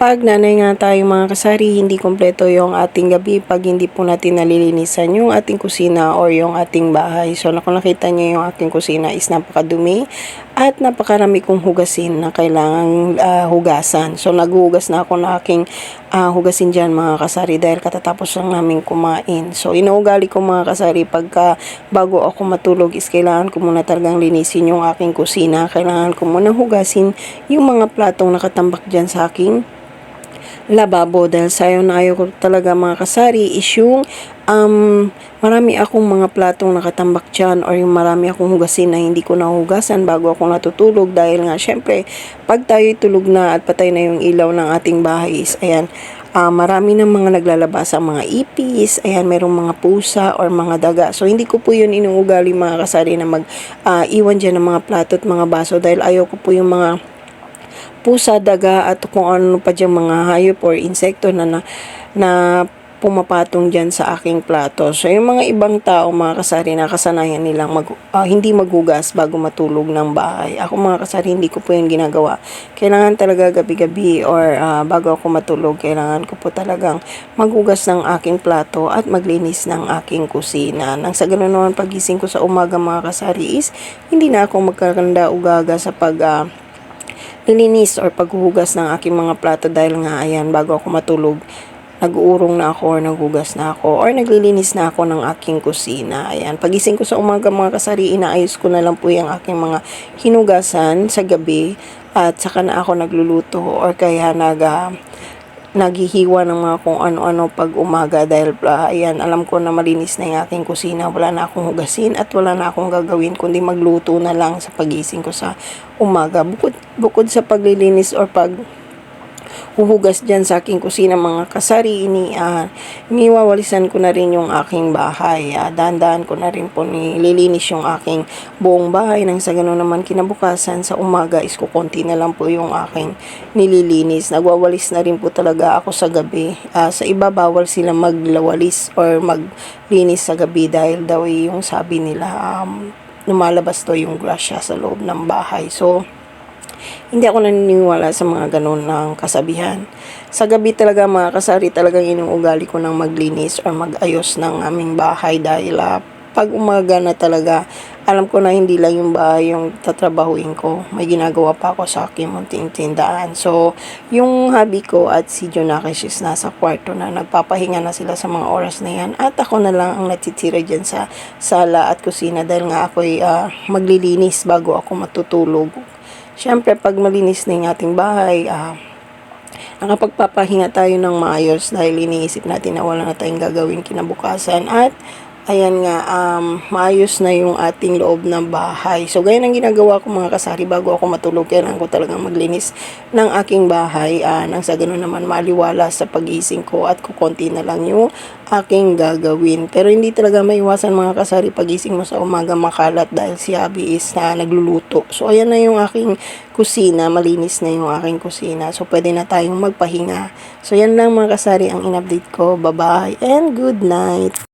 Pag nanay nga tayo mga kasari, hindi kompleto yung ating gabi pag hindi po natin nalilinisan yung ating kusina or yung ating bahay. So, kung nakita niyo yung aking kusina is napakadumi at napakarami kong hugasin na kailangang ah, hugasan. So, naghuhugas na ako na aking ah, hugasin dyan mga kasari dahil katatapos lang namin kumain. So, inuugali ko mga kasari pagka bago ako matulog is kailangan ko muna talagang linisin yung aking kusina. Kailangan ko muna hugasin yung mga platong nakatambak dyan sa aking lababo dahil sayo na ayaw ko talaga mga kasari is yung um, marami akong mga platong nakatambak dyan or yung marami akong hugasin na hindi ko nahugasan bago ako natutulog dahil nga syempre pag tayo tulog na at patay na yung ilaw ng ating bahay is ayan ah, marami ng mga naglalabas ang mga ipis, ayan, merong mga pusa or mga daga. So, hindi ko po yun inuugali mga kasari na mag ah, iwan dyan ng mga plato at mga baso dahil ayaw ko po yung mga pusa, daga at kung ano pa dyan mga hayop or insekto na, na, na pumapatong dyan sa aking plato. So, yung mga ibang tao, mga kasari, nakasanayan nilang mag, ah, hindi maghugas bago matulog ng bahay. Ako mga kasari, hindi ko po yung ginagawa. Kailangan talaga gabi-gabi or ah, bago ako matulog, kailangan ko po talagang maghugas ng aking plato at maglinis ng aking kusina. Nang sa ganun naman pagising ko sa umaga mga kasari is, hindi na ako magkakanda ugaga sa pag ah, nilinis or paghuhugas ng aking mga plato dahil nga ayan bago ako matulog nag-uurong na ako or naghugas na ako or naglilinis na ako ng aking kusina. Ayan, pagising ko sa umaga mga kasari, inaayos ko na lang po yung aking mga hinugasan sa gabi at saka na ako nagluluto or kaya nag ah, naghihiwa ng mga kung ano-ano pag umaga dahil ah, ayan, alam ko na malinis na yung aking kusina. Wala na akong hugasin at wala na akong gagawin kundi magluto na lang sa pagising ko sa umaga. Bukod, bukod sa paglilinis or pag huhugas dyan sa aking kusina mga kasari ini uh, iniwawalisan ko na rin yung aking bahay. Uh, dahan-dahan ko na rin po nililinis yung aking buong bahay. Nang sa gano'n naman kinabukasan sa umaga is kukunti na lang po yung aking nililinis. Nagwawalis na rin po talaga ako sa gabi. Uh, sa iba bawal sila maglawalis or maglinis sa gabi dahil daw eh, yung sabi nila um, lumalabas to yung grasya sa loob ng bahay. So hindi ako naniniwala sa mga ganun ng kasabihan. Sa gabi talaga mga kasari talagang inuugali ko ng maglinis or magayos ng aming bahay dahil uh, pag umaga na talaga, alam ko na hindi lang yung bahay yung tatrabahuin ko. May ginagawa pa ako sa aking munting tindahan. So, yung hubby ko at si Jonakis is nasa kwarto na nagpapahinga na sila sa mga oras na yan. At ako na lang ang natitira dyan sa sala at kusina dahil nga ako'y uh, maglilinis bago ako matutulog. Siyempre, pag malinis na yung ating bahay, ah, nakapagpapahinga tayo ng maayos dahil iniisip natin na wala na tayong gagawin kinabukasan. At ayan nga, um, maayos na yung ating loob ng bahay. So, ganyan ang ginagawa ko mga kasari bago ako matulog. Kailangan ko talagang maglinis ng aking bahay. Uh, nang sa ganun naman maliwala sa pagising ko at kukonti na lang yung aking gagawin. Pero hindi talaga maiwasan mga kasari pagising mo sa umaga makalat dahil si Abby is na nagluluto. So, ayan na yung aking kusina. Malinis na yung aking kusina. So, pwede na tayong magpahinga. So, yan lang mga kasari ang in-update ko. Bye-bye and good night.